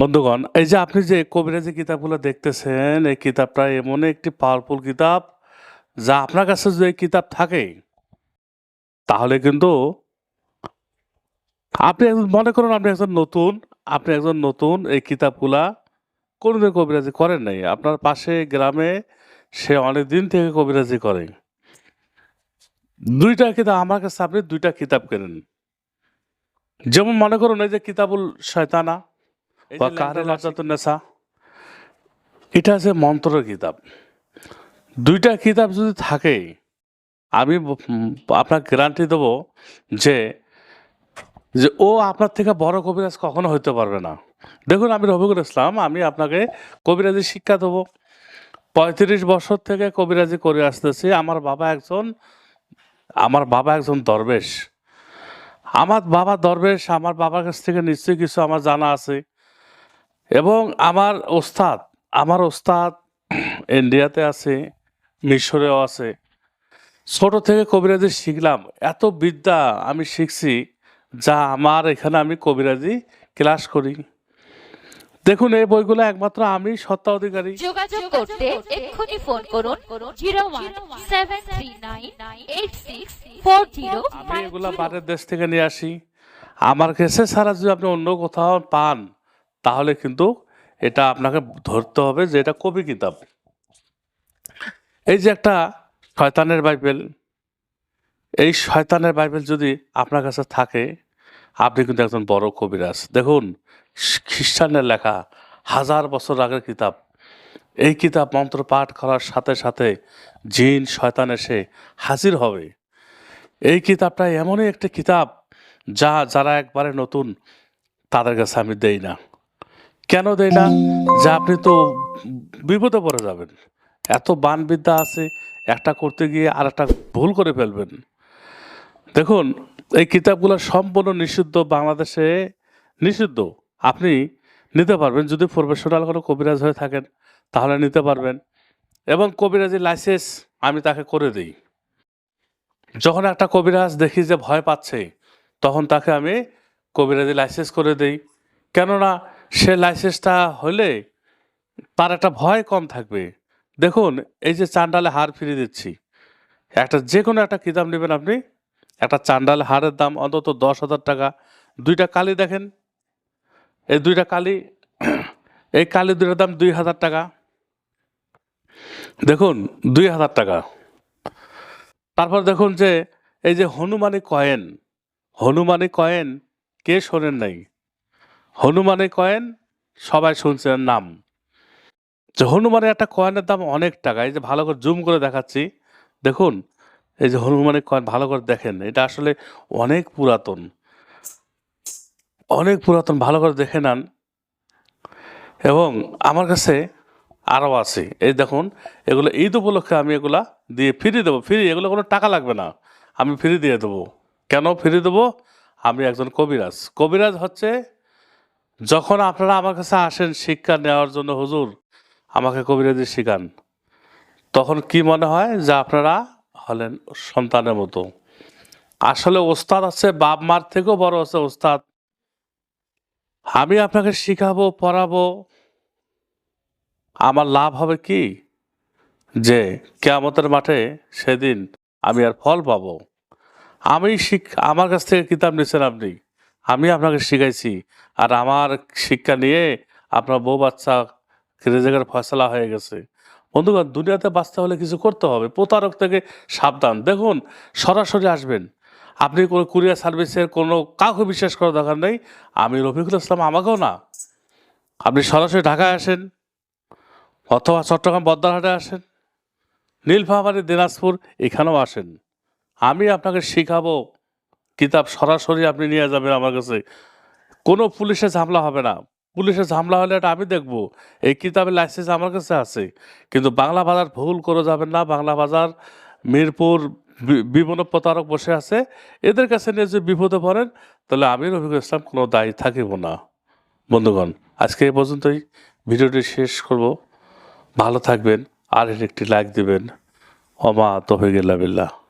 বন্ধুগণ, এই যে আপনি যে কবিরাজি কিতাবগুলো দেখতেছেন, এই কিতাবটা এমন একটি পাওয়ারফুল কিতাব যা আপনার কাছে যদি কিতাব থাকে, তাহলে কিন্তু আপনি একজন- মনে করুন আপনি একজন নতুন, আপনি একজন নতুন এই কিতাবগুলা কোনোদিন কবিরাজি করেন নাই। আপনার পাশে গ্রামে সে অনেক দিন থেকে কবিরাজি করে। দুইটা কিতাব, আমার কাছে আপনি দুইটা কিতাব কেনেন। যেমন মনে করুন এই যে কিতাবুল শয়তানা বা যে কাহারে নেশা? এটা আছে মন্ত্রের কিতাব। দুইটা কিতাব যদি থাকে আমি আপনাকে গ্যারান্টি দেব যে যে ও আপনার থেকে বড় কবিরাজ কখনো হইতে পারবে না। দেখুন আমি রফিকুল ইসলাম আমি আপনাকে কবিরাজি শিক্ষা দেবো। পঁয়ত্রিশ বছর থেকে কবিরাজি করে আসতেছি। আমার বাবা একজন আমার বাবা একজন দরবেশ। আমার বাবা দরবেশ আমার বাবার কাছ থেকে নিশ্চয়ই কিছু আমার জানা আছে। এবং আমার ওস্তাদ আমার ওস্তাদ ইন্ডিয়াতে আছে মিশরেও আছে। ছোট থেকে কবিরাজি শিখলাম। এত বিদ্যা আমি শিখছি যা আমার এখানে আমি কবিরাজি ক্লাস করি। দেখুন এই বইগুলো একমাত্র আমি সত্তা অধিকারী যোগাযোগ করতে এক্ষুনি ফোন করুন আমি এগুলো বাইরের দেশ থেকে নিয়ে আসি। আমার কাছে ছাড়া যদি আপনি অন্য কোথাও পান তাহলে কিন্তু এটা আপনাকে ধরতে হবে যে এটা কবি কিতাব। এই যে একটা শয়তানের বাইবেল, এই শয়তানের বাইবেল যদি আপনার কাছে থাকে, আপনি কিন্তু একজন বড় কবিরাজ। দেখুন খ্রিস্টানের লেখা, হাজার বছর আগের কিতাব। এই কিতাব মন্ত্র পাঠ করার সাথে সাথে জিন, শয়তান এসে হাজির হবে। এই কিতাবটা এমনই একটি কিতাব যা যারা একবারে নতুন, তাদের কাছে আমি দেই না। কেন দেই না যা আপনি তো বিপদে পড়ে যাবেন। এত বানবিদ্যা আছে, একটা করতে গিয়ে আর একটা ভুল করে ফেলবেন। দেখুন, এই কিতাবগুলো সম্পূর্ণ নিষিদ্ধ, বাংলাদেশে নিষিদ্ধ। আপনি নিতে পারবেন, যদি প্রফেশনাল কোনো কবিরাজ হয়ে থাকেন, তাহলে নিতে পারবেন। এবং কবিরাজি লাইসেন্স আমি তাকে করে দিই। যখন একটা কবিরাজ দেখি যে ভয় পাচ্ছে, তখন তাকে আমি কবিরাজি লাইসেন্স করে দেই। কেননা সে লাইসেন্সটা হলে তার একটা ভয় কম থাকবে। দেখুন, এই যে চান্ডালে হার ফিরিয়ে দিচ্ছি। একটা যে কোনো একটা কিতাব নেবেন আপনি? একটা চান্ডালে হারের দাম অন্তত দশ হাজার টাকা। দুইটা কালি দেখেন। এই দুইটা কালি, এই কালি দুইটার দাম দুই হাজার টাকা। দেখুন, দুই হাজার টাকা। তারপর দেখুন যে, এই যে হনুমানি কয়েন হনুমানি কয়েন কে শোনেন নাই? হনুমানি কয়েন, সবাই শুনছেন নাম। যে হনুমানের একটা কয়েনের দাম অনেক টাকা, এই যে ভালো করে জুম করে দেখাচ্ছি। দেখুন, এই যে হনুমানের কয়েন ভালো করে দেখেন, এটা আসলে অনেক পুরাতন। অনেক পুরাতন, ভালো করে দেখে নেন। এবং আমার কাছে আরও আছে। এই দেখুন, এগুলো ঈদ উপলক্ষে আমি এগুলা দিয়ে ফ্রি দেবো। ফ্রি এগুলো কোনো টাকা লাগবে না। আমি ফ্রি দিয়ে দেবো। কেন ফ্রি দেবো? আমি একজন কবিরাজ। কবিরাজ হচ্ছে যখন আপনারা আমার কাছে আসেন শিক্ষা নেওয়ার জন্য, হুজুর, আমাকে কবিরাজি শিখান তখন কি মনে হয় যে আপনারা হলেন সন্তানের মতো? আসলে ওস্তাদ আছে, বাপ মার থেকেও বড় আছে ওস্তাদ। আমি আপনাকে শিখাবো, পড়াবো। আমার লাভ হবে কি? যে কেয়ামতের মাঠে সেদিন আমি আর ফল পাবো। আমি শিখ আমার কাছ থেকে কিতাব নিচ্ছেন আপনি। আমি আপনাকে শিখাইছি। আর আমার শিক্ষা নিয়ে আপনার বউ বাচ্চা রেজেকের ফয়সলা হয়ে গেছে। বন্ধুগণ, দুনিয়াতে বাঁচতে হলে কিছু করতে হবে। প্রতারক থেকে সাবধান। দেখুন, সরাসরি আসবেন। আপনি কোনো কুরিয়ার সার্ভিসের কোনো কাউকে বিশ্বাস করার দরকার নেই। আমি রফিকুল ইসলাম, আমাকেও না। আপনি সরাসরি ঢাকায় আসেন অথবা চট্টগ্রাম বদ্দারহাটে আসেন, নীলফামারী, দিনাজপুর, এখানেও আসেন। আমি আপনাকে শিখাবো কিতাব সরাসরি আপনি নিয়ে যাবেন আমার কাছে। কোনো পুলিশের ঝামেলা হবে না। পুলিশের ঝামেলা হলে এটা আমি দেখব। এই কিতাবের লাইসেন্স আমার কাছে আছে। কিন্তু বাংলা বাজার ভুল করে যাবেন না। বাংলা বাজার, মিরপুর বিভিন্ন প্রতারক বসে আছে। এদের কাছে নিয়ে যদি বিপদে পড়েন, তাহলে আমি রফিকুল ইসলাম কোনো দায়ী থাকিব না। বন্ধুগণ, আজকে এই পর্যন্তই। ভিডিওটি শেষ করব। ভালো থাকবেন। আর একটি লাইক দিবেন। অমা তহিগিল্লা বিল্লাহ।